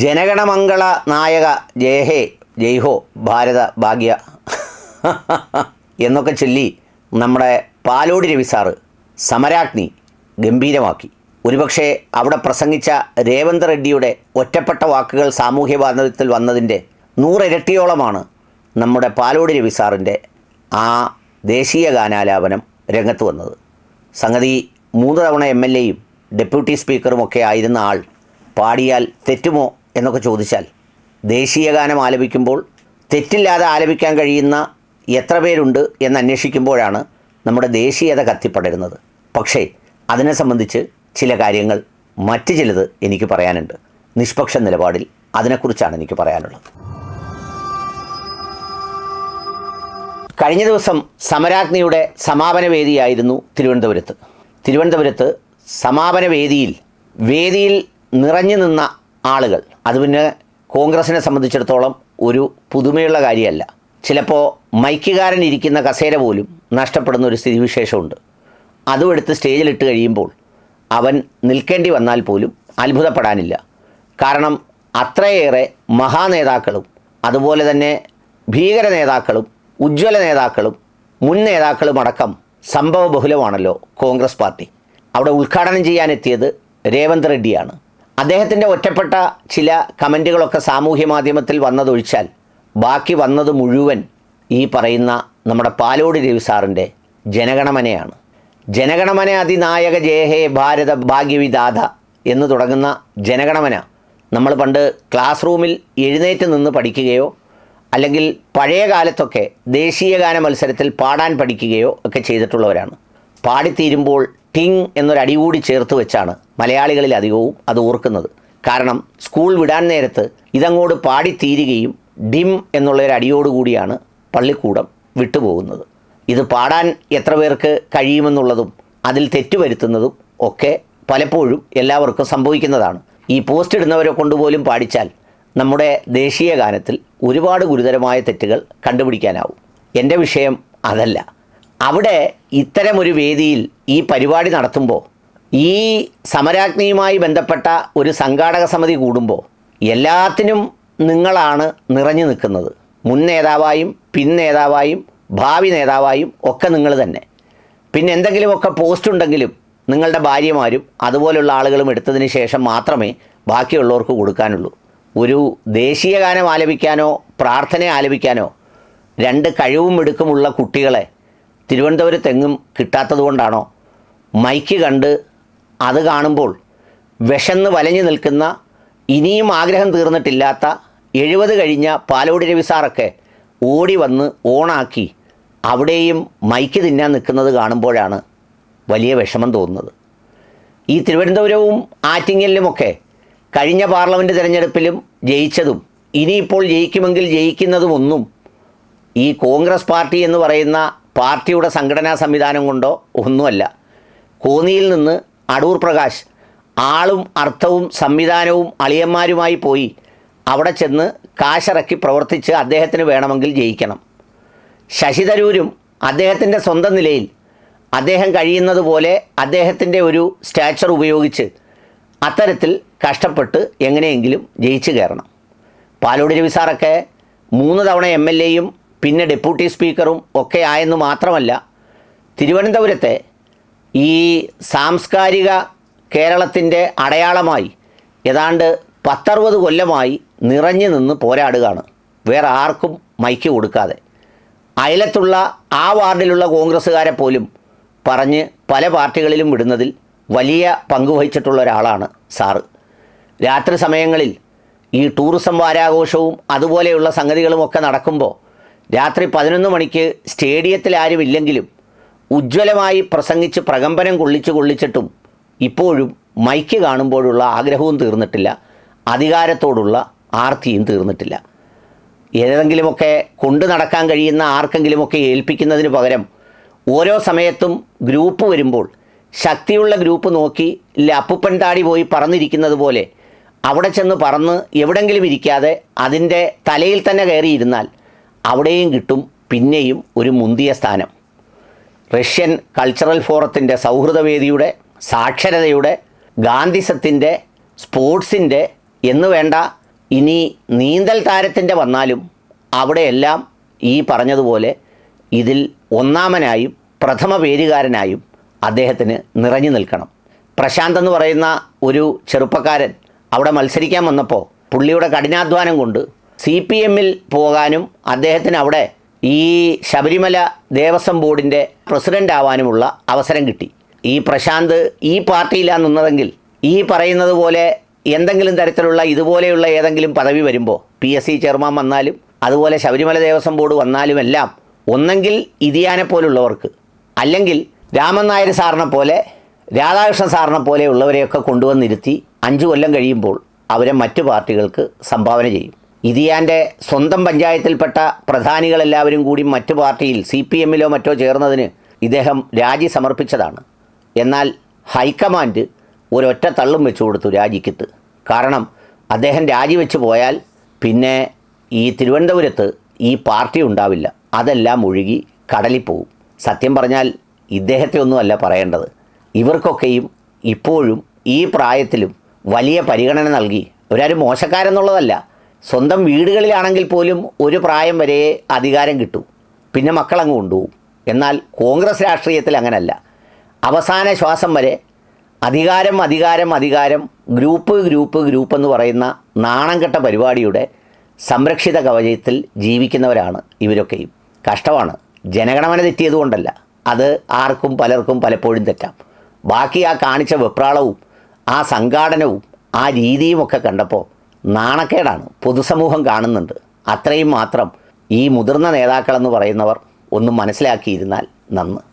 ജനഗണമംഗള നായക ജയഹേ ജയ്ഹോ ഭാരത ഭാഗ്യ എന്നൊക്കെ ചൊല്ലി നമ്മുടെ പാലോടി രവി സാറ് സമരാഗ്നി ഗംഭീരമാക്കി. ഒരുപക്ഷെ അവിടെ പ്രസംഗിച്ച രേവന്ത് റെഡ്ഡിയുടെ ഒറ്റപ്പെട്ട വാക്കുകൾ സാമൂഹ്യ ബാന്ധവത്തിൽ വന്നതിന്റെ നൂറിരട്ടിയോളമാണ് നമ്മുടെ പാലോടി രവി സാറിന്റെ ആ ദേശീയ ഗാനാലാപനം രംഗത്ത് വന്നത്. സംഗതി മൂന്ന് തവണ എം എൽ എയും ഡെപ്യൂട്ടി സ്പീക്കറുമൊക്കെ ആയിരുന്ന ആൾ പാടിയാൽ തെറ്റുമോ എന്നൊക്കെ ചോദിച്ചാൽ ദേശീയ ഗാനം ആലപിക്കുമ്പോൾ തെറ്റില്ലാതെ ആലപിക്കാൻ കഴിയുന്ന എത്ര പേരുണ്ട് എന്ന് അന്വേഷിക്കുമ്പോഴാണ് നമ്മുടെ ദേശീയത കത്തിപ്പടരുന്നത്. പക്ഷേ അതിനെ സംബന്ധിച്ച് ചില കാര്യങ്ങൾ മറ്റു ചിലത് എനിക്ക് പറയാനുണ്ട്. നിഷ്പക്ഷ നിലപാടിൽ അതിനെക്കുറിച്ചാണ് എനിക്ക് പറയാനുള്ളത്. കഴിഞ്ഞ ദിവസം സമരാഗ്നിയുടെ സമാപന വേദിയായിരുന്നു തിരുവനന്തപുരത്ത്. തിരുവനന്തപുരത്ത് സമാപന വേദിയിൽ വേദിയിൽ നിറഞ്ഞു നിന്ന ആളുകൾ. അത് പിന്നെ കോൺഗ്രസിനെ സംബന്ധിച്ചിടത്തോളം ഒരു പുതുമയുള്ള കാര്യമല്ല. ചിലപ്പോൾ മൈക്കുകാരൻ ഇരിക്കുന്ന കസേര പോലും നഷ്ടപ്പെടുന്ന ഒരു സ്ഥിതിവിശേഷമുണ്ട്. അതും എടുത്ത് സ്റ്റേജിലിട്ട് കഴിയുമ്പോൾ അവൻ നിൽക്കേണ്ടി വന്നാൽ പോലും അത്ഭുതപ്പെടാനില്ല. കാരണം അത്രയേറെ മഹാനേതാക്കളും അതുപോലെ തന്നെ ഭീകര നേതാക്കളും ഉജ്ജ്വല നേതാക്കളും മുൻ നേതാക്കളും അടക്കം സംഭവ ബഹുലമാണല്ലോ കോൺഗ്രസ് പാർട്ടി. അവിടെ ഉദ്ഘാടനം ചെയ്യാനെത്തിയത് രേവന്ത് റെഡ്ഡിയാണ്. അദ്ദേഹത്തിന്റെ ഒറ്റപ്പെട്ട ചില കമന്റുകളൊക്കെ സാമൂഹ്യ മാധ്യമത്തിൽ വന്നതൊഴിച്ചാൽ ബാക്കി വന്നത് മുഴുവൻ ഈ പറയുന്ന നമ്മുടെ പാലോട് രവി സാറിന്റെ ജനഗണമനയാണ്. ജനഗണമന അതിനായക ജയഹേ ഭാരത ഭാഗ്യവിദാത എന്ന് തുടങ്ങുന്ന ജനഗണമന നമ്മൾ പണ്ട് ക്ലാസ് റൂമിൽ എഴുന്നേറ്റ് നിന്ന് പഠിക്കുകയോ അല്ലെങ്കിൽ പഴയ കാലത്തൊക്കെ ദേശീയ ഗാന മത്സരത്തിൽ പാടാൻ പഠിക്കുകയോ ഒക്കെ ചെയ്തിട്ടുള്ളവരാണ്. പാടിത്തീരുമ്പോൾ ടിങ് എന്നൊരു കൂടി ചേർത്ത് വെച്ചാണ് മലയാളികളിൽ അധികവും അത് ഓർക്കുന്നത്. കാരണം സ്കൂൾ വിടാൻ നേരത്ത് ഇതങ്ങോട്ട് പാടിത്തീരുകയും ഡിം എന്നുള്ള ഒരു അടിയോടുകൂടിയാണ് പള്ളിക്കൂടം വിട്ടുപോകുന്നത്. ഇത് പാടാൻ എത്ര പേർക്ക് കഴിയുമെന്നുള്ളതും അതിൽ തെറ്റുവരുത്തുന്നതും ഒക്കെ പലപ്പോഴും എല്ലാവർക്കും സംഭവിക്കുന്നതാണ്. ഈ പോസ്റ്റ് ഇടുന്നവരെ കൊണ്ടുപോലും പാടിച്ചാൽ നമ്മുടെ ദേശീയ ഗാനത്തിൽ ഒരുപാട് ഗുരുതരമായ തെറ്റുകൾ കണ്ടുപിടിക്കാനാവും. എന്റെ വിഷയം അതല്ല. അവിടെ ഇത്തരമൊരു വേദിയിൽ ഈ പരിപാടി നടത്തുമ്പോൾ ഈ സമരാഗ്നിയുമായി ബന്ധപ്പെട്ട ഒരു സംഘാടക സമിതി കൂടുമ്പോൾ എല്ലാത്തിനും നിങ്ങളാണ് നിറഞ്ഞു നിൽക്കുന്നത്. മുൻ നേതാവായും പിൻ നേതാവായും ഭാവി നേതാവായും ഒക്കെ നിങ്ങൾ തന്നെ. പിന്നെ എന്തെങ്കിലുമൊക്കെ പോസ്റ്റ് ഉണ്ടെങ്കിലും നിങ്ങളുടെ ഭാര്യമാരും അതുപോലുള്ള ആളുകളും എടുത്തതിന് ശേഷം മാത്രമേ ബാക്കിയുള്ളവർക്ക് കൊടുക്കാനുള്ളൂ. ഒരു ദേശീയ ഗാനം ആലപിക്കാനോ പ്രാർത്ഥന ആലപിക്കാനോ രണ്ട് കഴിവും മിടുക്കുമുള്ള കുട്ടികളെ തിരുവനന്തപുരത്തെങ്ങും കിട്ടാത്തതുകൊണ്ടാണോ? മൈക്ക് കണ്ട് അത് കാണുമ്പോൾ വിശന്ന് വലഞ്ഞു നിൽക്കുന്ന ഇനിയും ആഗ്രഹം തീർന്നിട്ടില്ലാത്ത എഴുപത് കഴിഞ്ഞ പാലോടി രവി സാറൊക്കെ ഓടി വന്ന് ഓണാക്കി അവിടെയും മൈക്ക് തിന്നാൻ നിൽക്കുന്നത് കാണുമ്പോഴാണ് വലിയ വിഷമം തോന്നുന്നത്. ഈ തിരുവനന്തപുരവും ആറ്റിങ്ങലിലുമൊക്കെ കഴിഞ്ഞ പാർലമെന്റ് തിരഞ്ഞെടുപ്പിലും ജയിച്ചതും ഇനിയിപ്പോൾ ജയിക്കുമെങ്കിൽ ജയിക്കുന്നതുമൊന്നും ഈ കോൺഗ്രസ് പാർട്ടി എന്ന് പറയുന്ന പാർട്ടിയുടെ സംഘടനാ സംവിധാനം കൊണ്ടോ ഒന്നുമല്ല. കോന്നിയിൽ നിന്ന് അടൂർ പ്രകാശ് ആളും അർത്ഥവും സംവിധാനവും അളിയന്മാരുമായി പോയി അവിടെ ചെന്ന് കാശിറക്കി പ്രവർത്തിച്ച് അദ്ദേഹത്തിന് വേണമെങ്കിൽ ജയിക്കണം. ശശിതരൂരും അദ്ദേഹത്തിന്റെ സ്വന്തം നിലയിൽ അദ്ദേഹം കഴിയുന്നത് പോലെ അദ്ദേഹത്തിന്റെ ഒരു സ്റ്റാച്ചർ ഉപയോഗിച്ച് അത്തരത്തിൽ കഷ്ടപ്പെട്ട് എങ്ങനെയെങ്കിലും ജയിച്ചു കയറണം. പാലോട് രവി സാറൊക്കെ മൂന്ന് തവണ എം എൽ എയും പിന്നെ ഡെപ്യൂട്ടി സ്പീക്കറും ഒക്കെ ആയെന്ന് മാത്രമല്ല തിരുവനന്തപുരത്തെ ഈ സാംസ്കാരിക കേരളത്തിന്റെ അടയാളമായി ഏതാണ്ട് പത്തറുപത് കൊല്ലമായി നിറഞ്ഞു നിന്ന് പോരാടുകയാണ്. വേറെ ആർക്കും മൈക്ക് കൊടുക്കാതെ. അയലത്തുള്ള ആ വാർഡിലുള്ള കോൺഗ്രസ്സുകാരെ പോലും പറഞ്ഞ് പല പാർട്ടികളിലും വിടുന്നതിൽ വലിയ പങ്കുവഹിച്ചിട്ടുള്ള ഒരാളാണ് സാറ്. രാത്രി സമയങ്ങളിൽ ഈ ടൂറിസം വാരാഘോഷവും അതുപോലെയുള്ള സംഗതികളുമൊക്കെ നടക്കുമ്പോൾ രാത്രി പതിനൊന്ന് മണിക്ക് സ്റ്റേഡിയത്തിൽ ആരുമില്ലെങ്കിലും ഉജ്ജ്വലമായി പ്രസംഗിച്ച് പ്രകമ്പനം കൊള്ളിച്ച് കൊള്ളിച്ചിട്ടും ഇപ്പോഴും മൈക്ക് കാണുമ്പോഴുള്ള ആഗ്രഹവും തീർന്നിട്ടില്ല. അധികാരത്തോടുള്ള ആർത്തിയും തീർന്നിട്ടില്ല. ഏതെങ്കിലുമൊക്കെ കൊണ്ടു നടക്കാൻ കഴിയുന്ന ആർക്കെങ്കിലുമൊക്കെ ഏൽപ്പിക്കുന്നതിന് പകരം ഓരോ സമയത്തും ഗ്രൂപ്പ് വരുമ്പോൾ ശക്തിയുള്ള ഗ്രൂപ്പ് നോക്കി ഇല്ല അപ്പുപ്പൻ താടി പോയി പറന്നിരിക്കുന്നത് പോലെ അവിടെ ചെന്ന് പറന്ന് എവിടെങ്കിലും ഇരിക്കാതെ അതിന്റെ തലയിൽ തന്നെ കയറിയിരുന്നാൽ അവിടെയും കിട്ടും പിന്നെയും ഒരു മുന്തിയ സ്ഥാനം. റഷ്യൻ കൾച്ചറൽ ഫോറത്തിന്റെ സൗഹൃദവേദിയുടെ സാക്ഷരതയുടെ ഗാന്ധിസത്തിന്റെ സ്പോർട്സിന്റെ എന്ന് വേണ്ട ഇനി നീന്തൽ താരത്തിന്റെ വന്നാലും അവിടെയെല്ലാം ഈ പറഞ്ഞതുപോലെ ഇതിൽ ഒന്നാമനായും പ്രഥമ പേരുകാരനായും അദ്ദേഹത്തിന് നിറഞ്ഞു നിൽക്കണം. പ്രശാന്ത് എന്ന് പറയുന്ന ഒരു ചെറുപ്പക്കാരൻ അവിടെ മത്സരിക്കാൻ വന്നപ്പോൾ പുള്ളിയുടെ കഠിനാധ്വാനം കൊണ്ട് സി പി എമ്മിൽ പോകാനും അദ്ദേഹത്തിന് അവിടെ ഈ ശബരിമല ദേവസ്വം ബോർഡിന്റെ പ്രസിഡന്റ് ആവാനുമുള്ള അവസരം കിട്ടി. ഈ പ്രശാന്ത് ഈ പാർട്ടിയിലാണ് നിന്നതെങ്കിൽ ഈ പറയുന്നത് പോലെ എന്തെങ്കിലും തരത്തിലുള്ള ഇതുപോലെയുള്ള ഏതെങ്കിലും പദവി വരുമ്പോൾ പി എസ് സി ചെയർമാൻ വന്നാലും അതുപോലെ ശബരിമല ദേവസ്വം ബോർഡ് വന്നാലും എല്ലാം ഒന്നെങ്കിൽ ഇതിയാനെ പോലുള്ളവർക്ക് അല്ലെങ്കിൽ രാമൻ നായർ സാറിനെ പോലെ രാധാകൃഷ്ണൻ സാറിനെ പോലെയുള്ളവരെയൊക്കെ കൊണ്ടുവന്നിരുത്തി അഞ്ചു കൊല്ലം കഴിയുമ്പോൾ അവരെ മറ്റു പാർട്ടികൾക്ക് സംഭാവന ചെയ്യും. ഇതിയാന്റെ സ്വന്തം പഞ്ചായത്തിൽപ്പെട്ട പ്രധാനികളെല്ലാവരും കൂടി മറ്റു പാർട്ടിയിൽ സി പി എമ്മിലോ മറ്റോ ചേർന്നതിന് ഇദ്ദേഹം രാജി സമർപ്പിച്ചതാണ്. എന്നാൽ ഹൈക്കമാൻഡ് ഒരൊറ്റ തള്ളും വെച്ചു കൊടുത്തു രാജിക്കത്ത്. കാരണം അദ്ദേഹം രാജിവെച്ച് പോയാൽ പിന്നെ ഈ തിരുവനന്തപുരത്ത് ഈ പാർട്ടി ഉണ്ടാവില്ല. അതെല്ലാം ഒഴുകി കടലിൽ പോകും സത്യം പറഞ്ഞാൽ ഇദ്ദേഹത്തെ ഒന്നുമല്ല പറയേണ്ടത്. ഇവർക്കൊക്കെയും ഇപ്പോഴും ഈ പ്രായത്തിലും വലിയ പരിഗണന നൽകി. ഒരാരും മോശക്കാരെന്നുള്ളതല്ല. സ്വന്തം വീടുകളിലാണെങ്കിൽ പോലും ഒരു പ്രായം വരെ അധികാരം കിട്ടും. പിന്നെ മക്കളങ്ങ് കൊണ്ടുപോകും. എന്നാൽ കോൺഗ്രസ് രാഷ്ട്രീയത്തിൽ അങ്ങനല്ല. അവസാന ശ്വാസം വരെ അധികാരം അധികാരം അധികാരം ഗ്രൂപ്പ് ഗ്രൂപ്പ് ഗ്രൂപ്പ് എന്ന് പറയുന്ന നാണം കെട്ട പരിപാടിയുടെ സംരക്ഷിത കവചത്തിൽ ജീവിക്കുന്നവരാണ് ഇവരൊക്കെയും. കഷ്ടമാണ്. ജനഗണമന തെറ്റിയതുകൊണ്ടല്ല അത് ആർക്കും പലർക്കും പലപ്പോഴും തെറ്റാം. ബാക്കി ആ കാണിച്ച വെപ്രാളവും ആ സംഘാടനവും ആ രീതിയുമൊക്കെ കണ്ടപ്പോൾ നാണക്കേടാണ്. പൊതുസമൂഹം കാണുന്നുണ്ട്. അത്രയും മാത്രം ഈ മുതിർന്ന നേതാക്കളെന്ന് പറയുന്നവർ ഒന്ന് മനസ്സിലാക്കിയിരുന്നാൽ നന്ന്.